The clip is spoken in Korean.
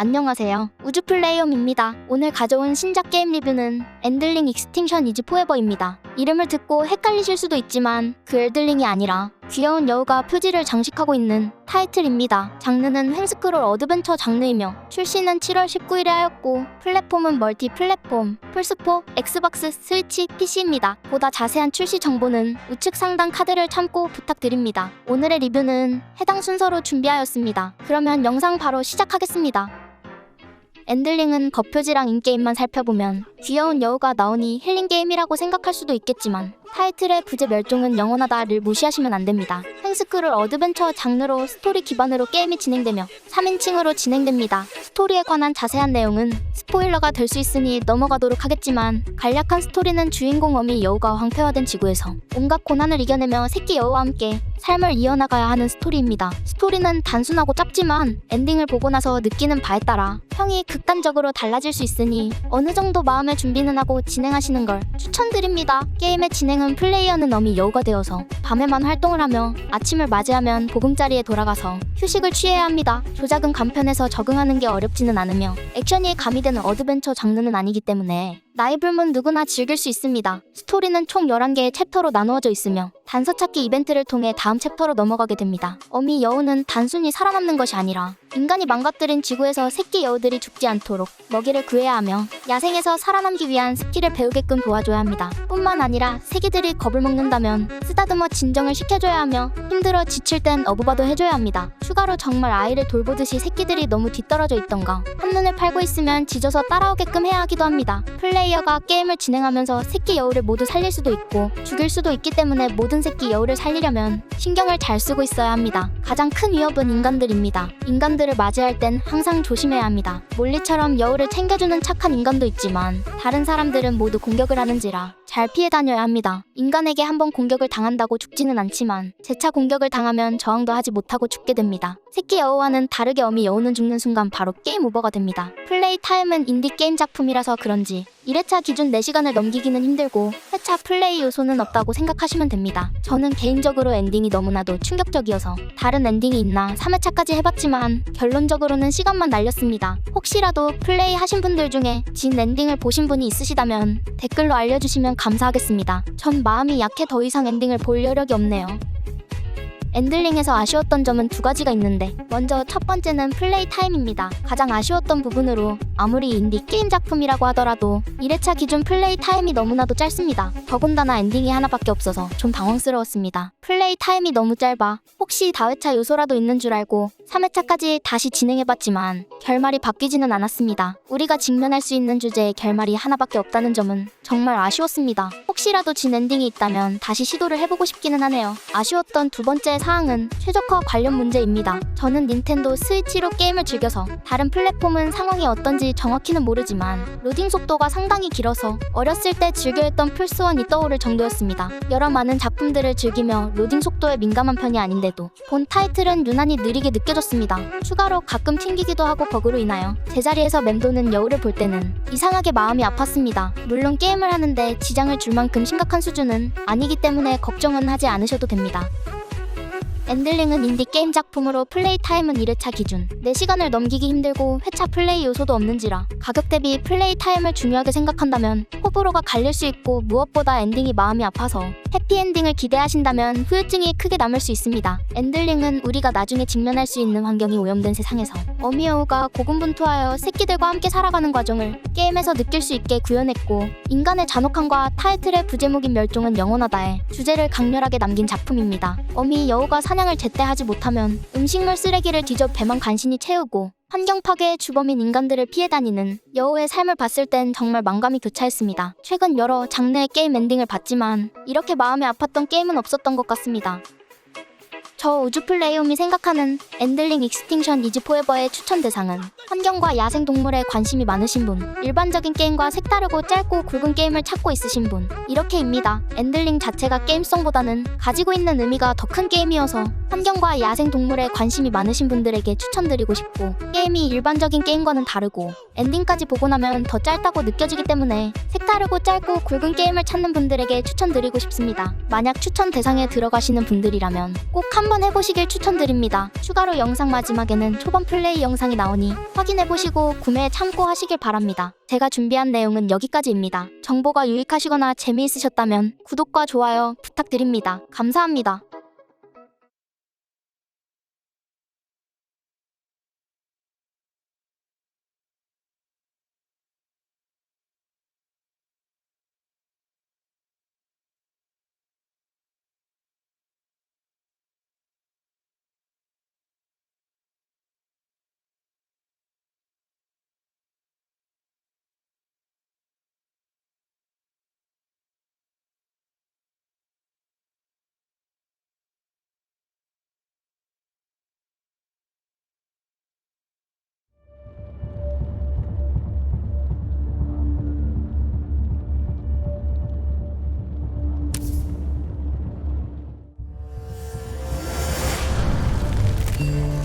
안녕하세요. 우주플레이엄입니다. 오늘 가져온 신작 게임 리뷰는 엔들링 익스팅션 이즈 포에버입니다. 이름을 듣고 헷갈리실 수도 있지만 그 엘들링이 아니라 귀여운 여우가 표지를 장식하고 있는 타이틀입니다. 장르는 횡스크롤 어드벤처 장르이며 출시는 7월 19일에 하였고 플랫폼은 멀티 플랫폼, 플스4, 엑스박스, 스위치, PC입니다. 보다 자세한 출시 정보는 우측 상단 카드를 참고 부탁드립니다. 오늘의 리뷰는 해당 순서로 준비하였습니다. 그러면 영상 바로 시작하겠습니다. 엔들링은 겉표지랑 인게임만 살펴보면 귀여운 여우가 나오니 힐링 게임이라고 생각할 수도 있겠지만 타이틀의 부재 멸종은 영원하다를 무시하시면 안 됩니다. 횡스크롤 어드벤처 장르로 스토리 기반으로 게임이 진행되며 3인칭으로 진행됩니다. 스토리에 관한 자세한 내용은 스포일러가 될 수 있으니 넘어가도록 하겠지만 간략한 스토리는 주인공 어미 여우가 황폐화된 지구에서 온갖 고난을 이겨내며 새끼 여우와 함께 삶을 이어나가야 하는 스토리입니다. 스토리는 단순하고 짧지만 엔딩을 보고 나서 느끼는 바에 따라 평이 극단적으로 달라질 수 있으니 어느 정도 마음의 준비는 하고 진행하시는 걸 추천드립니다. 게임의 진행은 플레이어는 어미 여우가 되어서 밤에만 활동을 하며 아침을 맞이하면 보금자리에 돌아가서 휴식을 취해야 합니다. 조작은 간편해서 적응하는 게 어렵지는 않으며 액션이 가미되는 어드벤처 장르는 아니기 때문에 나이 불문 누구나 즐길 수 있습니다. 스토리는 총 11개의 챕터로 나누어져 있으며 단서 찾기 이벤트를 통해 다음 챕터로 넘어가게 됩니다. 어미 여우는 단순히 살아남는 것이 아니라 인간이 망가뜨린 지구에서 새끼 여우들이 죽지 않도록 먹이를 구해야 하며 야생에서 살아남기 위한 스킬을 배우게끔 도와줘야 합니다. 뿐만 아니라 새끼들이 겁을 먹는다면 쓰다듬어 진정을 시켜줘야 하며 힘들어 지칠 땐 어부바도 해줘야 합니다. 추가로 정말 아이를 돌보듯이 새끼들이 너무 뒤떨어져 있던가 한눈을 팔고 있으면 짖어서 따라오게끔 해야 하기도 합니다. 플레이어가 게임을 진행하면서 새끼 여우를 모두 살릴 수도 있고 죽일 수도 있기 때문에 모든 새끼 여우를 살리려면 신경을 잘 쓰고 있어야 합니다. 가장 큰 위협은 인간들입니다. 인간들을 맞이할 땐 항상 조심해야 합니다. 몰리처럼 여우를 챙겨주는 착한 인간도 있지만 다른 사람들은 모두 공격을 하는지라 잘 피해 다녀야 합니다. 인간에게 한번 공격을 당한다고 죽지는 않지만 재차 공격을 당하면 저항도 하지 못하고 죽게 됩니다. 새끼 여우와는 다르게 어미 여우는 죽는 순간 바로 게임 오버가 됩니다. 플레이 타임은 인디 게임 작품이라서 그런지 1회차 기준 4시간을 넘기기는 힘들고 회차 플레이 요소는 없다고 생각하시면 됩니다. 저는 개인적으로 엔딩이 너무나도 충격적이어서 다른 엔딩이 있나 3회차까지 해봤지만 결론적으로는 시간만 날렸습니다. 혹시라도 플레이 하신 분들 중에 진 엔딩을 보신 분이 있으시다면 댓글로 알려주시면 감사하겠습니다. 전 마음이 약해 더 이상 엔딩을 볼 여력이 없네요. 엔들링에서 아쉬웠던 점은 두 가지가 있는데 먼저 첫 번째는 플레이 타임입니다. 가장 아쉬웠던 부분으로 아무리 인디 게임 작품이라고 하더라도 1회차 기준 플레이 타임이 너무나도 짧습니다. 더군다나 엔딩이 하나밖에 없어서 좀 당황스러웠습니다. 플레이 타임이 너무 짧아 혹시 다회차 요소라도 있는 줄 알고 3회차까지 다시 진행해봤지만 결말이 바뀌지는 않았습니다. 우리가 직면할 수 있는 주제에 결말이 하나밖에 없다는 점은 정말 아쉬웠습니다. 혹시라도 진 엔딩이 있다면 다시 시도를 해보고 싶기는 하네요. 아쉬웠던 두 번째 사항은 최적화 관련 문제입니다. 저는 닌텐도 스위치로 게임을 즐겨서 다른 플랫폼은 상황이 어떤지 정확히는 모르지만 로딩 속도가 상당히 길어서 어렸을 때 즐겨했던 플스1이 떠오를 정도였습니다. 여러 많은 작품들을 즐기며 로딩 속도에 민감한 편이 아닌데도 본 타이틀은 유난히 느리게 느껴졌습니다. 추가로 가끔 튕기기도 하고 버그로 인하여 제자리에서 맴도는 여우를 볼 때는 이상하게 마음이 아팠습니다. 물론 게임 을 하는데 지장을 줄 만큼 심각한 수준은 아니기 때문에 걱정은 하지 않으셔도 됩니다. 엔들링은 인디 게임 작품으로 플레이 타임은 1회차 기준 4시간을 넘기기 힘들고 회차 플레이 요소도 없는지라 가격 대비 플레이 타임을 중요하게 생각한다면 호불호가 갈릴 수 있고 무엇보다 엔딩이 마음이 아파서 해피엔딩을 기대하신다면 후유증이 크게 남을 수 있습니다. 엔들링은 우리가 나중에 직면할 수 있는 환경이 오염된 세상에서 어미여우가 고군분투하여 새끼들과 함께 살아가는 과정을 게임에서 느낄 수 있게 구현했고 인간의 잔혹함과 타이틀의 부제목인 멸종은 영원하다에 주제를 강렬하게 남긴 작품입니다. 어미 여우가 사냥을 제때 하지 못하면 음식물 쓰레기를 뒤져 배만 간신히 채우고 환경 파괴의 주범인 인간들을 피해 다니는 여우의 삶을 봤을 땐 정말 만감이 교차했습니다. 최근 여러 장르의 게임 엔딩을 봤지만 이렇게 마음이 아팠던 게임은 없었던 것 같습니다. 저 우주 플레이엄이 생각하는 엔들링 익스팅션 이즈 포에버의 추천 대상은 환경과 야생 동물에 관심이 많으신 분, 일반적인 게임과 색다르고 짧고 굵은 게임을 찾고 있으신 분, 이렇게입니다. 엔들링 자체가 게임성보다는 가지고 있는 의미가 더 큰 게임이어서 환경과 야생 동물에 관심이 많으신 분들에게 추천드리고 싶고 게임이 일반적인 게임과는 다르고 엔딩까지 보고 나면 더 짧다고 느껴지기 때문에 색다르고 짧고 굵은 게임을 찾는 분들에게 추천드리고 싶습니다. 만약 추천 대상에 들어가시는 분들이라면 꼭한 한번 해보시길 추천드립니다. 추가로 영상 마지막에는 초반 플레이 영상이 나오니 확인해보시고 구매에 참고하시길 바랍니다. 제가 준비한 내용은 여기까지입니다. 정보가 유익하시거나 재미있으셨다면 구독과 좋아요 부탁드립니다. 감사합니다. Mm-hmm.